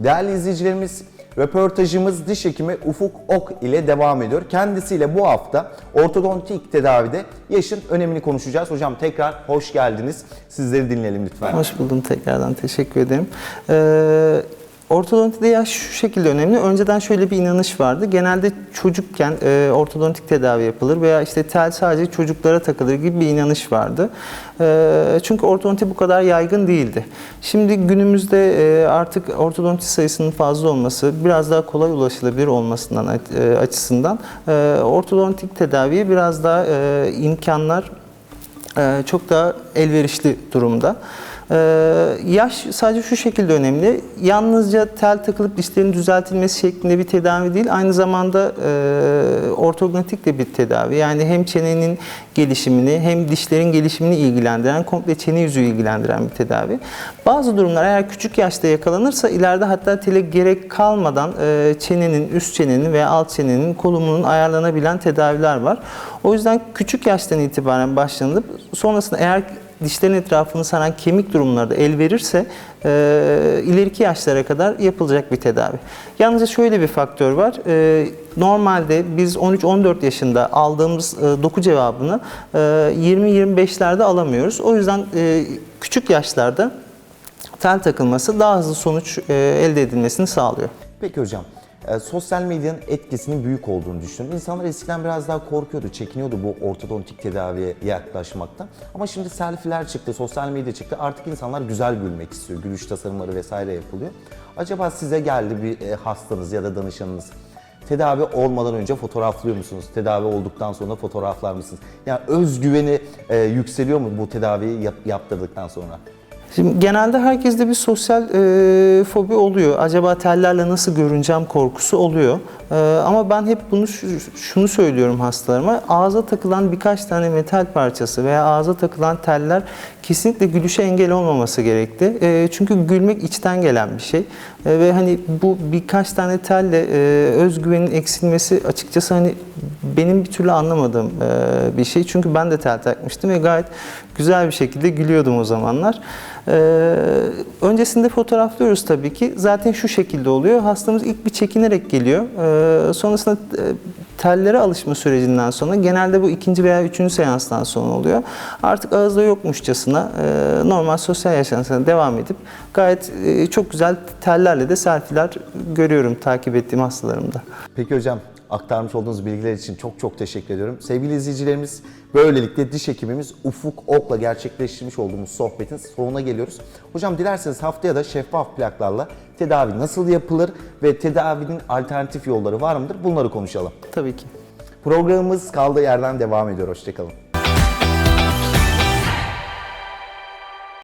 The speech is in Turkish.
Değerli izleyicilerimiz, röportajımız diş hekimi Ufuk Ok ile devam ediyor. Kendisiyle bu hafta ortodontik tedavide yaşın önemini konuşacağız. Hocam tekrar hoş geldiniz. Sizleri dinleyelim lütfen. Hoş buldum tekrardan teşekkür ederim. Ee, ortodontide yaş şu şekilde önemli. Önceden şöyle bir inanış vardı. Genelde çocukken e, ortodontik tedavi yapılır veya işte tel sadece çocuklara takılır gibi bir inanış vardı. E, çünkü ortodonti bu kadar yaygın değildi. Şimdi günümüzde e, artık ortodonti sayısının fazla olması, biraz daha kolay ulaşılabilir olmasından e, açısından e, ortodontik tedaviye biraz daha e, imkanlar ee, çok daha elverişli durumda. Ee, yaş sadece şu şekilde önemli. Yalnızca tel takılıp dişlerin düzeltilmesi şeklinde bir tedavi değil. Aynı zamanda e, ortognatik de bir tedavi. Yani hem çenenin gelişimini hem dişlerin gelişimini ilgilendiren, komple çene yüzü ilgilendiren bir tedavi. Bazı durumlar eğer küçük yaşta yakalanırsa ileride hatta tele gerek kalmadan e, çenenin, üst çenenin veya alt çenenin kolumunun ayarlanabilen tedaviler var. O yüzden küçük yaştan itibaren başlanıp sonrasında eğer dişlerin etrafını saran kemik durumlarda el verirse e, ileriki yaşlara kadar yapılacak bir tedavi. Yalnızca şöyle bir faktör var. E, normalde biz 13-14 yaşında aldığımız e, doku cevabını e, 20-25'lerde alamıyoruz. O yüzden e, küçük yaşlarda tel takılması daha hızlı sonuç e, elde edilmesini sağlıyor. Peki hocam, e, sosyal medyanın etkisinin büyük olduğunu düşünüyorum. İnsanlar eskiden biraz daha korkuyordu, çekiniyordu bu ortodontik tedaviye yaklaşmaktan. Ama şimdi selfie'ler çıktı, sosyal medya çıktı. Artık insanlar güzel gülmek istiyor. Gülüş tasarımları vesaire yapılıyor. Acaba size geldi bir e, hastanız ya da danışanınız. Tedavi olmadan önce fotoğraflıyor musunuz? Tedavi olduktan sonra fotoğraflar mısınız? Yani özgüveni e, yükseliyor mu bu tedaviyi yap- yaptırdıktan sonra? Şimdi genelde herkeste bir sosyal e, fobi oluyor. Acaba tellerle nasıl görüneceğim korkusu oluyor. E, ama ben hep bunu şu- şunu söylüyorum hastalarıma. Ağza takılan birkaç tane metal parçası veya ağza takılan teller kesinlikle gülüşe engel olmaması gerekti. E, çünkü gülmek içten gelen bir şey. E, ve hani bu birkaç tane telle e, özgüvenin eksilmesi açıkçası hani benim bir türlü anlamadığım e, bir şey. Çünkü ben de tel takmıştım ve gayet güzel bir şekilde gülüyordum o zamanlar. Ee, öncesinde fotoğraflıyoruz tabii ki. Zaten şu şekilde oluyor. Hastamız ilk bir çekinerek geliyor. Ee, sonrasında e, tellere alışma sürecinden sonra genelde bu ikinci veya üçüncü seanstan sonra oluyor. Artık ağızda yokmuşçasına e, normal sosyal yaşantısına devam edip gayet e, çok güzel tellerle de selfie'ler görüyorum takip ettiğim hastalarımda. Peki hocam aktarmış olduğunuz bilgiler için çok çok teşekkür ediyorum. Sevgili izleyicilerimiz böylelikle diş hekimimiz Ufuk Ok'la gerçekleştirmiş olduğumuz sohbetin sonuna geliyoruz. Hocam dilerseniz haftaya da şeffaf plaklarla tedavi nasıl yapılır ve tedavinin alternatif yolları var mıdır bunları konuşalım. Tabii ki. Programımız kaldığı yerden devam ediyor. Hoşçakalın.